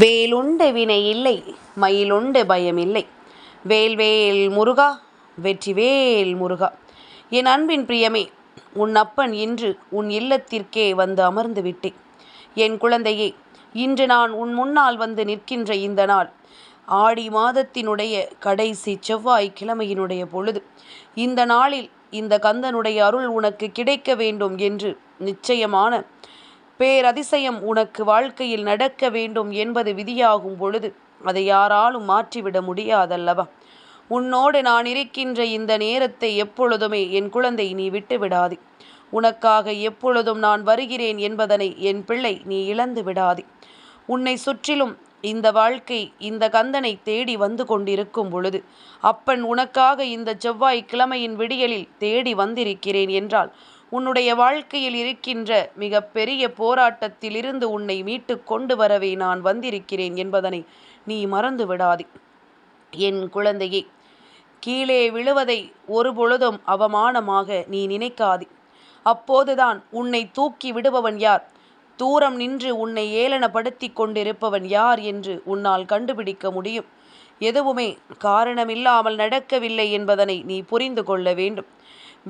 வேலுண்டு வினை இல்லை மயிலுண்டு பயமில்லை வேல்வேல் முருகா வெற்றிவேல் முருகா. என் அன்பின் பிரியமே உன் அப்பன் இன்று உன் இல்லத்திற்கே வந்து அமர்ந்து விட்டேன். என் குழந்தையே இன்று நான் உன் முன்னால் வந்து நிற்கின்ற இந்த நாள் ஆடி மாதத்தினுடைய கடைசி செவ்வாய் கிழமையினுடைய பொழுது. இந்த நாளில் இந்த கந்தனுடைய அருள் உனக்கு கிடைக்க வேண்டும் என்று நிச்சயமான பேரதிசயம் உனக்கு வாழ்க்கையில் நடக்க வேண்டும் என்பது விதியாகும் பொழுது அதை யாராலும் மாற்றிவிட முடியாதல்லவா? உன்னோடு நான் இருக்கின்ற இந்த நேரத்தை எப்பொழுதுமே என் குழந்தை நீ விட்டு விடாதே உனக்காக எப்பொழுதும் நான் வருகிறேன் என்பதனை என் பிள்ளை நீ இழந்து விடாதே. உன்னை சுற்றிலும் இந்த வாழ்க்கை இந்த கந்தனை தேடி வந்து கொண்டிருக்கும் பொழுது அப்பன் உனக்காக இந்த செவ்வாய் கிழமையின் விடியலில் தேடி வந்திருக்கிறேன் என்றால் உன்னுடைய வாழ்க்கையில் இருக்கின்ற மிக பெரிய போராட்டத்திலிருந்து உன்னை மீட்டு கொண்டு வரவே நான் வந்திருக்கிறேன் என்பதனை நீ மறந்து விடாதே. என் குழந்தையே கீழே விழுவதை ஒரு பொழுதும் அவமானமாக நீ நினைக்காதே. அப்போதுதான் உன்னை தூக்கி விடுபவன் யார்? தூரம் நின்று உன்னை ஏளனப்படுத்தி கொண்டிருப்பவன் யார் என்று உன்னால் கண்டுபிடிக்க முடியும். எதுவுமே காரணமில்லாமல் நடக்கவில்லை என்பதனை நீ புரிந்து கொள்ள வேண்டும்.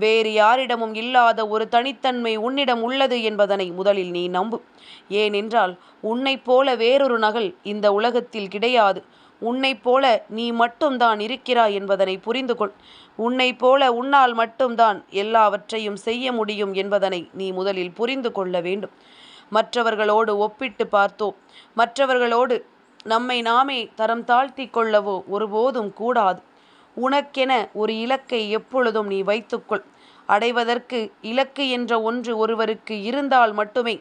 வேறு யாரிடமும் இல்லாத ஒரு தனித்தன்மை உன்னிடம் உள்ளது என்பதனை முதலில் நீ நம்பு. ஏனென்றால் உன்னைப் போல வேறொரு நகல் இந்த உலகத்தில் கிடையாது. உன்னைப் போல நீ மட்டும்தான் இருக்கிறாய் என்பதனை புரிந்து கொள் உன்னைப் போல உன்னால் மட்டும்தான் எல்லாவற்றையும் செய்ய முடியும் என்பதனை நீ முதலில் புரிந்து கொள்ள வேண்டும். மற்றவர்களோடு ஒப்பிட்டு பார்த்தோ மற்றவர்களோடு நம்மை நாமே தரம் தாழ்த்தி கொள்ளவோ ஒருபோதும் கூடாது. உனக்கென ஒரு இலக்கை எப்பொழுதும் நீ வைத்துக்கொள். அடைவதற்கு இலக்கு என்ற ஒன்று ஒருவருக்கு இருந்தால் மட்டுமே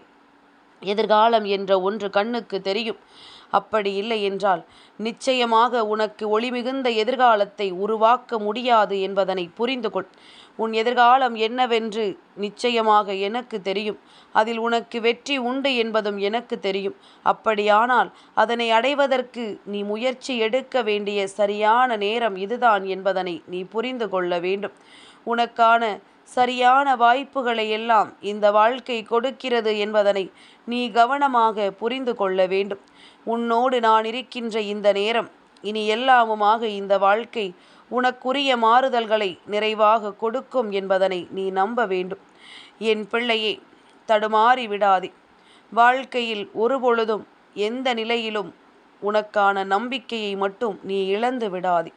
எதிர்காலம் என்ற ஒன்று கண்ணுக்கு தெரியும். அப்படி இல்லை என்றால் நிச்சயமாக உனக்கு ஒளிமிகுந்த எதிர்காலத்தை உருவாக்க முடியாது என்பதனை புரிந்து கொள் உன் எதிர்காலம் என்னவென்று நிச்சயமாக எனக்கு தெரியும். அதில் உனக்கு வெற்றி உண்டு என்பதும் எனக்கு தெரியும். அப்படியானால் அதனை அடைவதற்கு நீ முயற்சி எடுக்க வேண்டிய சரியான நேரம் இதுதான் என்பதனை நீ புரிந்து கொள்ள வேண்டும். உனக்கான சரியான வாய்ப்புகளை எல்லாம் இந்த வாழ்க்கை கொடுக்கிறது என்பதனை நீ கவனமாக புரிந்து கொள்ள வேண்டும். உன்னோடு நான் இருக்கின்ற இந்த நேரம் இனி எல்லாமுமாக இந்த வாழ்க்கை உனக்குரிய மாறுதல்களை நிறைவாக கொடுக்கும் என்பதனை நீ நம்ப வேண்டும். என் பிள்ளையே தடுமாறி விடாதே. வாழ்க்கையில் ஒருபொழுதும் எந்த நிலையிலும் உனக்கான நம்பிக்கையை மட்டும் நீ இழந்து விடாதே.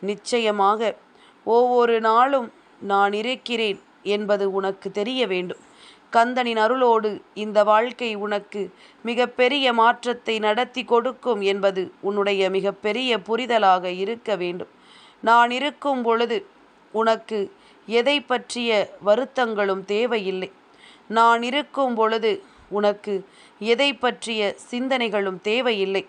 நிச்சயமாக ஒவ்வொரு நாளும் நான் இருக்கிறேன் என்பது உனக்கு தெரிய வேண்டும். கந்தனின் அருளோடு இந்த வாழ்க்கை உனக்கு மிகப்பெரிய மாற்றத்தை நடத்தி கொடுக்கும் என்பது உன்னுடைய மிகப்பெரிய புரிதலாக இருக்க வேண்டும். நான் இருக்கும் பொழுது உனக்கு எதை பற்றிய வருத்தங்களும் தேவையில்லை. நான் இருக்கும் பொழுது உனக்கு எதை பற்றிய சிந்தனைகளும் தேவையில்லை.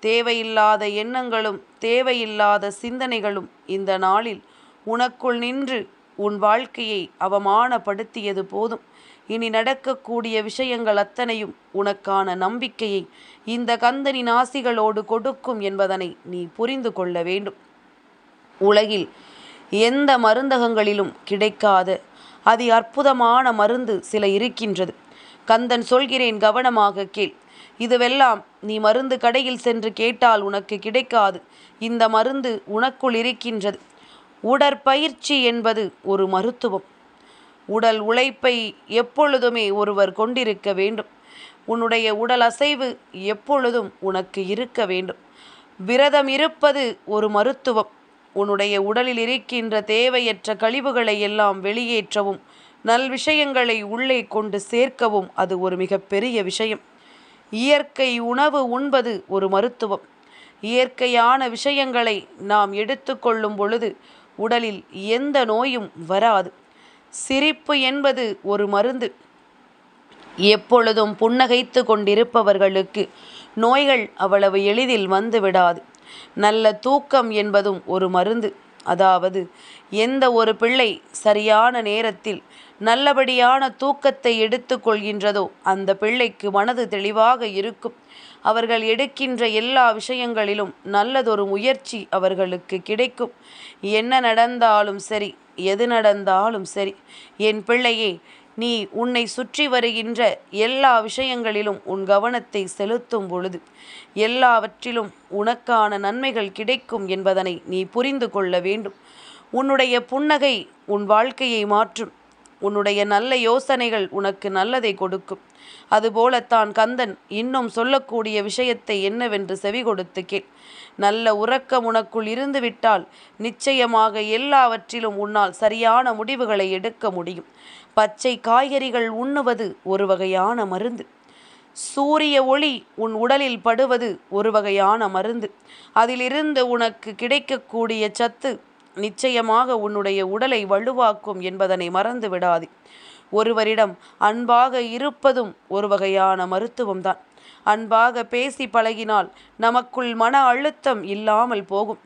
தேவையில்லாத எண்ணங்களும் தேவையில்லாத சிந்தனைகளும் இந்த நாளில் உனக்குள் நின்று உன் வாழ்க்கையை அவமானப்படுத்தியது போதும். இனி நடக்கக்கூடிய விஷயங்கள் அத்தனையும் உனக்கான நம்பிக்கையை இந்த கந்தனின் ஆசிகளோடு கொடுக்கும் என்பதனை நீ புரிந்து கொள்ள வேண்டும். உலகில் எந்த மருந்தகங்களிலும் கிடைக்காத. அதி அற்புதமான மருந்து சில இருக்கின்றது. கந்தன் சொல்கிறேன் கவனமாக கேள். இதுவெல்லாம் நீ மருந்து கடையில் சென்று கேட்டால் உனக்கு கிடைக்காது. இந்த மருந்து உனக்குள் இருக்கின்றது. உடற்பயிற்சி என்பது ஒரு மருத்துவம். உடல் உழைப்பை எப்பொழுதுமே ஒருவர் கொண்டிருக்க வேண்டும். உன்னுடைய உடல் அசைவு எப்பொழுதும் உனக்கு இருக்க வேண்டும். விரதம் இருப்பது ஒரு மருத்துவம். உன்னுடைய உடலில் இருக்கின்ற தேவையற்ற கழிவுகளை எல்லாம் வெளியேற்றவும் நல் விஷயங்களை உள்ளே கொண்டு சேர்க்கவும் அது ஒரு மிகப்பெரிய விஷயம். இயற்கை உணவு உண்பது ஒரு மருத்துவம். இயற்கையான விஷயங்களை நாம் எடுத்துக்கொள்ளும் பொழுது உடலில் எந்த நோயும் வராது. சிரிப்பு என்பது ஒரு மருந்து. எப்பொழுதும் புன்னகைத்து கொண்டிருப்பவர்களுக்கு நோய்கள் அவ்வளவு எளிதில் வந்து விடாது. நல்ல தூக்கம் என்பதும் ஒரு மருந்து. அதாவது எந்த ஒரு பிள்ளை சரியான நேரத்தில் நல்லபடியான தூக்கத்தை எடுத்துக்கொள்கின்றதோ அந்த பிள்ளைக்கு மனது தெளிவாக இருக்கும். அவர்கள் எடுக்கின்ற எல்லா விஷயங்களிலும் நல்லதொரு முயற்சி அவர்களுக்கு கிடைக்கும். என்ன நடந்தாலும் சரி எது நடந்தாலும் சரி என் பிள்ளையே நீ உன்னை சுற்றி வருகின்ற எல்லா விஷயங்களிலும் உன் கவனத்தை செலுத்தும் பொழுது எல்லாவற்றிலும் உனக்கான நன்மைகள் கிடைக்கும் என்பதனை நீ புரிந்து கொள்ள வேண்டும். உன்னுடைய புன்னகை உன் வாழ்க்கையை மாற்றும். உன்னுடைய நல்ல யோசனைகள் உனக்கு நல்லதை கொடுக்கும். அதுபோலத்தான் கந்தன் இன்னும் சொல்லக்கூடிய விஷயத்தை என்னவென்று செவி கொடுத்து கேள். நல்ல உறக்கம் உனக்குள் இருந்துவிட்டால் நிச்சயமாக எல்லாவற்றிலும் உன்னால் சரியான முடிவுகளை எடுக்க முடியும். பச்சை காய்கறிகள் உண்ணுவது ஒரு வகையான மருந்து. சூரிய ஒளி உன் உடலில் படுவது ஒரு வகையான மருந்து. அதிலிருந்து உனக்கு கிடைக்கக்கூடிய சத்து நிச்சயமாக உன்னுடைய உடலை வலுவாக்கும் என்பதனை மறந்து விடாதே. ஒருவரிடம் அன்பாக இருப்பதும் ஒரு வகையான மருத்துவம்தான் அன்பாக பேசி பழகினால் நமக்குள் மன அழுத்தம் இல்லாமல் போகும்.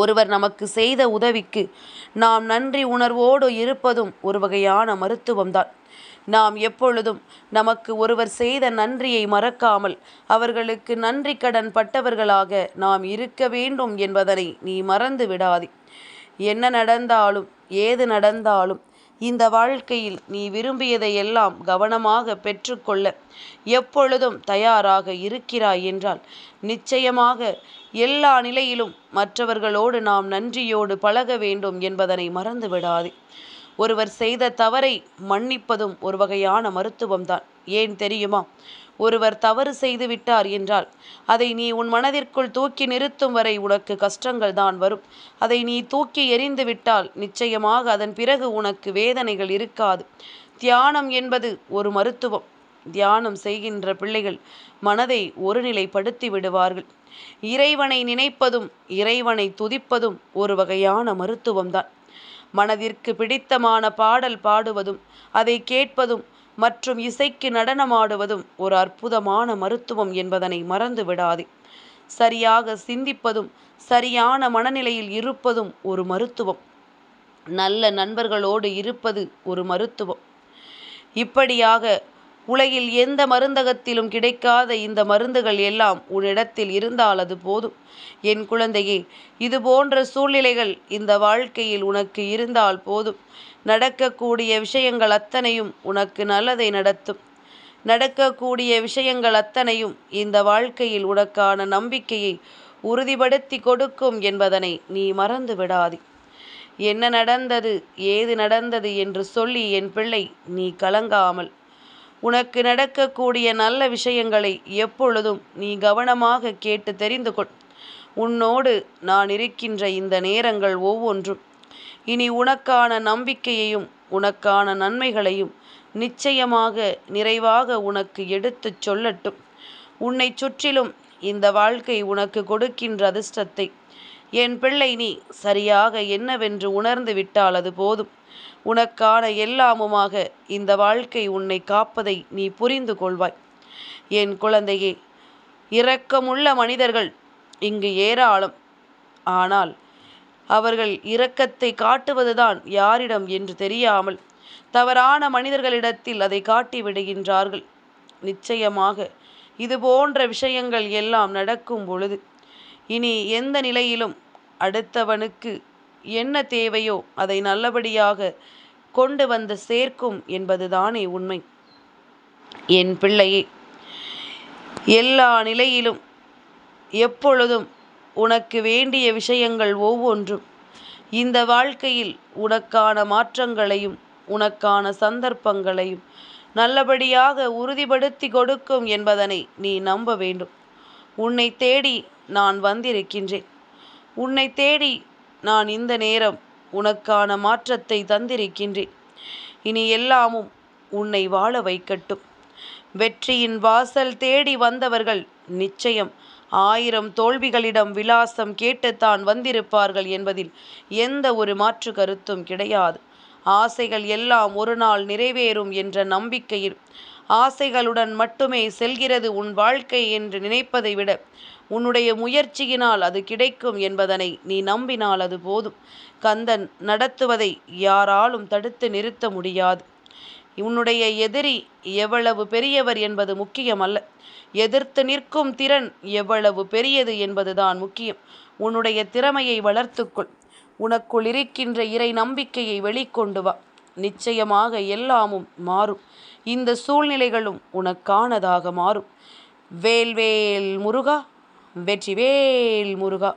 ஒருவர் நமக்கு செய்த உதவிக்கு நாம் நன்றி உணர்வோடு இருப்பதும் ஒரு வகையான மருத்துவம்தான். நாம் எப்பொழுதும் நமக்கு ஒருவர் செய்த நன்றியை மறக்காமல் அவர்களுக்கு நன்றி கடன் பட்டவர்களாக நாம் இருக்க வேண்டும் என்பதனை நீ மறந்து விடாதே. என்ன நடந்தாலும் ஏது நடந்தாலும் இந்த வாழ்க்கையில் நீ விரும்பியதை எல்லாம் கவனமாக பெற்றுக்கொள்ள எப்பொழுதும் தயாராக இருக்கிறாய் என்றால் நிச்சயமாக எல்லா நிலையிலும் மற்றவர்களோடு நாம் நன்றியோடு பழக வேண்டும் என்பதனை மறந்து விடாதே ஒருவர் செய்த தவறை மன்னிப்பதும் ஒரு வகையான மருத்துவம்தான். ஏன் தெரியுமா? ஒருவர் தவறு செய்து விட்டார் என்றால் அதை நீ உன் மனதிற்குள் தூக்கி நிறுத்தும் வரை உனக்கு கஷ்டங்கள் தான் வரும். அதை நீ தூக்கி எறிந்து விட்டால் நிச்சயமாக அதன் பிறகு உனக்கு வேதனைகள் இருக்காது. தியானம் என்பது ஒரு மருத்துவம். தியானம் செய்கின்ற பிள்ளைகள் மனதை ஒருநிலைப்படுத்தி விடுவார்கள். இறைவனை நினைப்பதும் இறைவனை துதிப்பதும் ஒரு வகையான மருத்துவம்தான். மனதிற்கு பிடித்தமான பாடல் பாடுவதும் அதை கேட்பதும் மற்றும் இசைக்கு நடனமாடுவதும் ஒரு அற்புதமான மருத்துவம் என்பதனை மறந்து விடாதே. சரியாக சிந்திப்பதும் சரியான மனநிலையில் இருப்பதும் ஒரு மருத்துவம். நல்ல நண்பர்களோடு இருப்பது ஒரு மருத்துவம். இப்படியாக உலகில் எந்த மருந்தகத்திலும் கிடைக்காத இந்த மருந்துகள் எல்லாம் உன்னிடத்தில் இருந்தால் அது போதும். என் குழந்தையே இது போன்ற சூழ்நிலைகள் இந்த வாழ்க்கையில் உனக்கு இருந்தால் போதும். நடக்கக்கூடிய விஷயங்கள் அத்தனையும் உனக்கு நல்லதை நடத்தும். நடக்கக்கூடிய விஷயங்கள் அத்தனையும் இந்த வாழ்க்கையில் உனக்கான நம்பிக்கையை உறுதிப்படுத்தி கொடுக்கும் என்பதனை நீ மறந்து விடாதே. என்ன நடந்தது ஏது நடந்தது என்று சொல்லி என் பிள்ளை நீ கலங்காமல் உனக்கு நடக்கக்கூடிய நல்ல விஷயங்களை எப்பொழுதும் நீ கவனமாக கேட்டு தெரிந்து கொள். உன்னோடு நான் இருக்கின்ற இந்த நேரங்கள் ஒவ்வொன்றும். இனி உனக்கான நம்பிக்கையையும் உனக்கான நன்மைகளையும் நிச்சயமாக நிறைவாக உனக்கு எடுத்துச் சொல்லட்டும். உன்னை சுற்றிலும் இந்த வாழ்க்கை உனக்கு கொடுக்கின்ற அதிர்ஷ்டத்தை. என் பிள்ளை நீ சரியாக என்னவென்று உணர்ந்து விட்டால் அது போதும். உனக்கான எல்லாமுமாக இந்த வாழ்க்கை உன்னை காப்பதை நீ புரிந்து கொள்வாய். என் குழந்தையே இரக்கமுள்ள மனிதர்கள் இங்கு ஏராளம். ஆனால் அவர்கள் இரக்கத்தை காட்டுவதுதான் யாரிடம் என்று தெரியாமல் தவறான மனிதர்களிடத்தில் அதை காட்டி விடுகின்றார்கள். நிச்சயமாக இது போன்ற விஷயங்கள் எல்லாம் நடக்கும் பொழுது இனி எந்த நிலையிலும் அடுத்தவனுக்கு என்ன தேவையோ அதை நல்லபடியாக கொண்டு வந்து சேர்க்கும் என்பதுதானே உண்மை. என் பிள்ளையே எல்லா நிலையிலும் எப்பொழுதும் உனக்கு வேண்டிய விஷயங்கள் ஒவ்வொன்றும் இந்த வாழ்க்கையில் உனக்கான மாற்றங்களையும் உனக்கான சந்தர்ப்பங்களையும் நல்லபடியாக உறுதிப்படுத்தி கொடுக்கும் என்பதனை நீ நம்ப வேண்டும். உன்னை தேடி நான் வந்திருக்கின்றேன். உன்னை தேடி நான் இந்த நேரம் உனக்கான மாற்றத்தை தந்திருக்கின்றேன். இனி எல்லாமும் உன்னை வாழ வைக்கட்டும். வெற்றியின் வாசல் தேடி வந்தவர்கள் நிச்சயம் ஆயிரம் தோல்விகளிடம் விலாசம் கேட்டுத்தான் வந்திருப்பார்கள் என்பதில் எந்த ஒரு மாற்று கருத்தும் கிடையாது. ஆசைகள் எல்லாம் ஒரு நாள் நிறைவேறும் என்ற நம்பிக்கையில் ஆசைகளுடன் மட்டுமே செல்கிறது உன் வாழ்க்கை என்று நினைப்பதை விட உன்னுடைய முயற்சியினால் அது கிடைக்கும் என்பதனை நீ நம்பினால் அது போதும். கந்தன் நடத்துவதை யாராலும் தடுத்து நிறுத்த முடியாது. உன்னுடைய எதிரி எவ்வளவு பெரியவர் என்பது முக்கியமல்ல. எதிர்த்து நிற்கும் திறன் எவ்வளவு பெரியது என்பதுதான் முக்கியம். உன்னுடைய திறமையை வளர்த்துக்கொள். உனக்குள் இருக்கின்ற இறை நம்பிக்கையை வெளிக்கொண்டு வா. நிச்சயமாக எல்லாமும் மாறும். இந்த சூழ்நிலைகளும் உனக்கானதாக மாறும். வேல்வேல் முருகா வெற்றிவேல் முருகா.